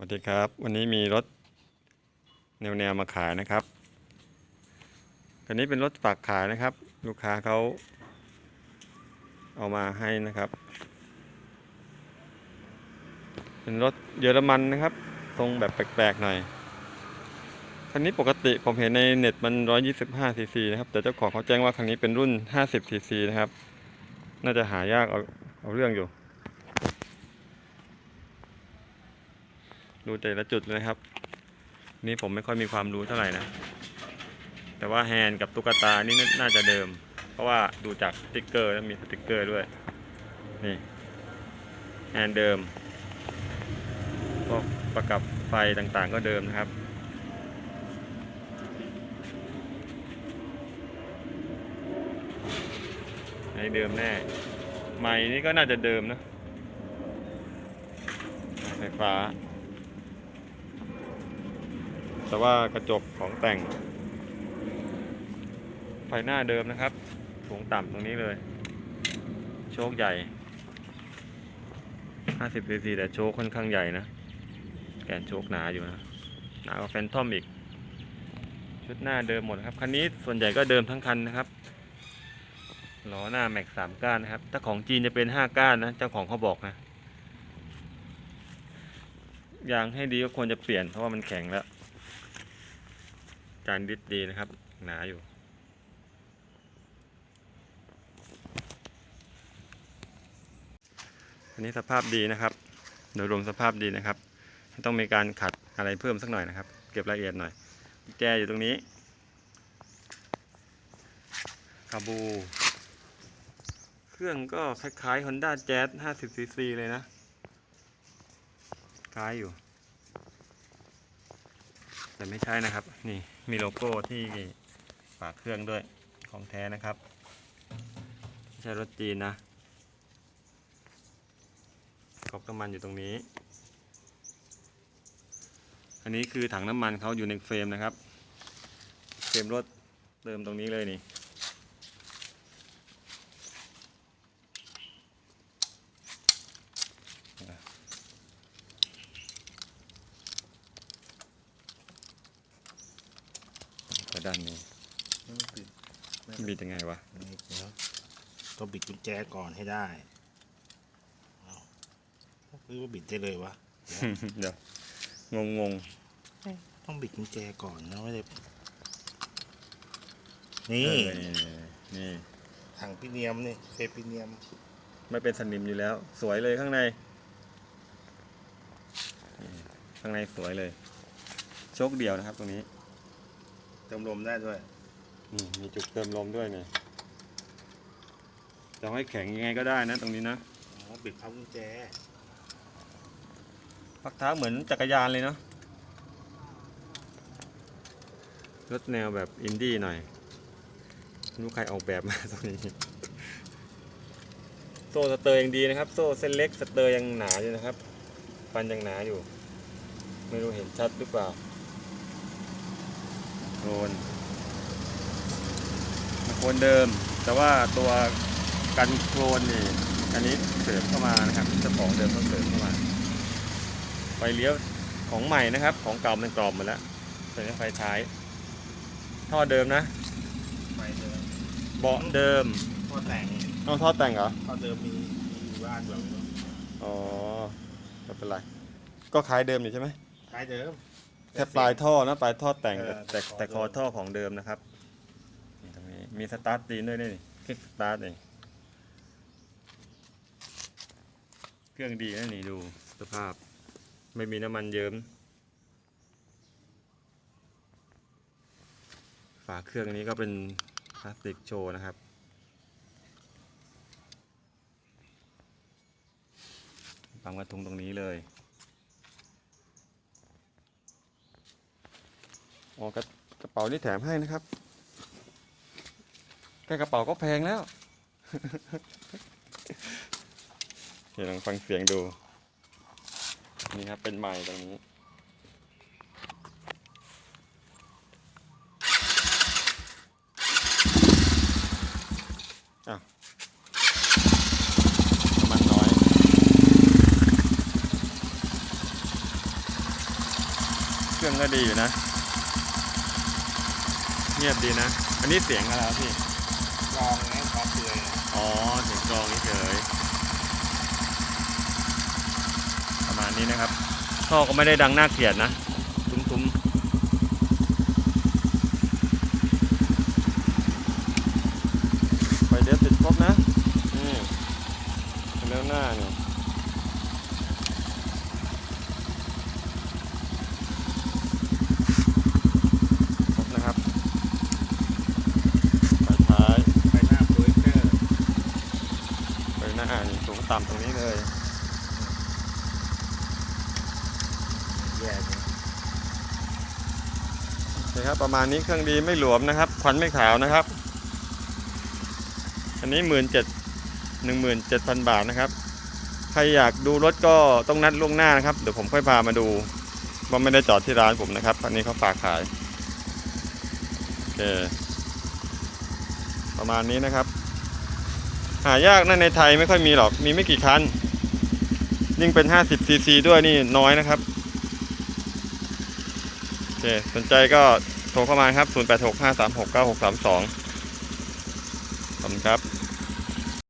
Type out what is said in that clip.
สวัสดีครับ วันนี้มีรถแนวแนวๆมาขายนะครับคันนี้เป็นรถฝากขายนะครับ ลูกค้าเขาเอามาให้นะครับ เป็นรถเยอรมันนะครับ ทรงแบบแปลกๆหน่อยคันนี้ปกติผมเห็นในเน็ตมัน 125ซีซีนะครับ แต่เจ้าของเขาแจ้งว่าคันนี้เป็นรุ่น50ซีซีนะครับ น่าจะหายากเอาเอาเรื่องอยู่ ดูแต่ละจุดเลยครับ นี่ผมไม่ค่อยมีความรู้เท่าไหร่นะ แต่ว่าแฮนด์กับตุ๊กตานี่น่าจะเดิม เพราะว่าดูจากสติกเกอร์แล้วมีสติกเกอร์ด้วย นี่แฮนด์เดิมพวกประกับไฟต่างๆก็เดิมนะครับในเดิมแน่ใหม่นี่ก็น่าจะเดิมนะไฟฟ้า แต่ว่ากระจกของแต่ง ไฟหน้าเดิมนะครับสูงต่ำตรงนี้เลย โชคใหญ่ 50 cc แต่โชคค่อนข้างใหญ่นะ แกนโชคหนาอยู่นะ หนากว่าแฟนทอมอีก ชุดหน้าเดิมหมดครับ คันนี้ส่วนใหญ่ก็เดิมทั้งคันนะครับล้อหน้าแม็กสามก้านนะครับ ถ้าของจีนจะเป็นห้าก้านนะ เจ้าของเขาบอกนะ ยางให้ดีก็ควรจะเปลี่ยนเพราะว่ามันแข็งแล้ว จานดิสดีนะครับ หนาอยู่อันนี้สภาพดีนะครับ โดยรวมสภาพดีนะครับต้องมีการขัดอะไรเพิ่มสักหน่อยนะครับ เก็บรายละเอียดหน่อยกุญแจอยู่ตรงนี้คาบู เครื่องก็คล้ายๆ Honda Jazz 50cc เลยนะ คล้ายอยู่ แต่ไม่ใช่นะครับ นี่ มีโลโก้ที่ฝากเครื่องด้วยของแท้นะครับไม่ใช่รถจีนนะก๊อกน้ำมันอยู่ตรงนี้ อันนี้คือถังน้ำมันเขาอยู่ในเฟรมนะครับ เฟรมรถเติมตรงนี้เลยนี่ ด้านนี้บิดยังไงวะนี่เดี๋ยวต้องบิดกุญแจก่อนให้ได้เอาหรือว่าบิดได้เลยวะเดี๋ยวงงงต้องบิดกุญแจก่อนนะไม่ได้ๆนี่เออนี่ นี่ถังพิเนียมนี่เฟพิเนียม ไม่เป็นสนิมอยู่แล้ว สวยเลยข้างในนี่ข้างในสวยเลย โชคเดียวนะครับตรงนี้ เติมลมได้ด้วย นี่มีจุกเติมลมด้วยเนี่ยจะให้แข็งยังไงก็ได้นะ ตรงนี้นะอ๋อบิดพับกุญแจพักเท้าเหมือนจักรยานเลยเนาะรถแนวแบบอินดี้หน่อยไม่รู้ใครออกแบบมาตรงนี้ โซ่สเตอร์ยังดีนะครับ โซ่เส้นเล็กสเตอร์ยังหนาอยู่นะครับ ฟันยังหนาอยู่ ไม่รู้เห็นชัดหรือเปล่า โคนโคนเดิม แต่ว่าตัวกันโคลนนี่อันนี้เสริมเข้ามานะครับเจ้าของเดิมเขาเสริมเข้ามาไฟเลี้ยวของใหม่นะครับ ของเก่ามันกรอบหมดแล้วเป็นไฟท้ายท่อเดิมนะไม่เดิมเบาะเดิมพ่อแต่งเอาท่อแต่งเหรอพ่อเดิมมีมีอยู่บ้านแบบนี้อ๋อไม่เป็นไรก็คล้ายเดิมอยู่ใช่ไหมคล้ายเดิม แค่ปลายท่อนะปลายท่อแต่งเออแต่แต่คอแต่คอท่อของเดิมนะครับนี่ตรงนี้มีสตาร์ทตีนด้วยนี่คลิกสตาร์ทนี่เครื่องดีนะนี่ดูสภาพไม่มีน้ำมันเยิ้มฝาเครื่องนี้ก็เป็นพลาสติกโชว์นะครับ ปั๊มกระทุงตรงนี้เลย อ๋อกระกระเป๋านี่แถมให้นะครับ แค่กระเป๋าก็แพงแล้ว เดี๋ยวลองฟังเสียงดู นี่ครับเป็นไม้ตรงนี้อ้าวน้ำมันน้อย เครื่องก็ดีอยู่นะ เงียบดีนะ อันนี้เสียงอะไรครับพี่ลองนะพอเปื่อยอ๋อเสียงกรองเฉยๆประมาณนี้นะครับท่อก็ไม่ได้ดังน่าเกลียดนะทุ้มๆไฟเดฟติดครบนะ นี่แล้วหน้าเนี่ยครบนะครับไฟท้าย ไปหน้าโปรยเกอร์ ไปหน้านี่สูง ต่ำตรงนี้เลยแย่เลยนะครับประมาณนี้เครื่องดีไม่หลวมนะครับควันไม่ขาวนะครับ อันนี้หมื่นเจ็ดหนึ่งหมื่นเจ็ดพันบาทนะครับ ใครอยากดูรถก็ต้องนัดล่วงหน้านะครับ เดี๋ยวผมค่อยพามาดูว่าไม่ได้จอดที่ร้านผมนะครับ อันนี้เขาฝากขาย โอเค ประมาณนี้นะครับหายากนะในไทยไม่ค่อยมีหรอก มีไม่กี่คัน ยิ่งเป็น 50ซีซีด้วยนี่น้อยนะครับ โอเค สนใจก็โทรเข้ามาครับ 0865369632ขอบคุณครับ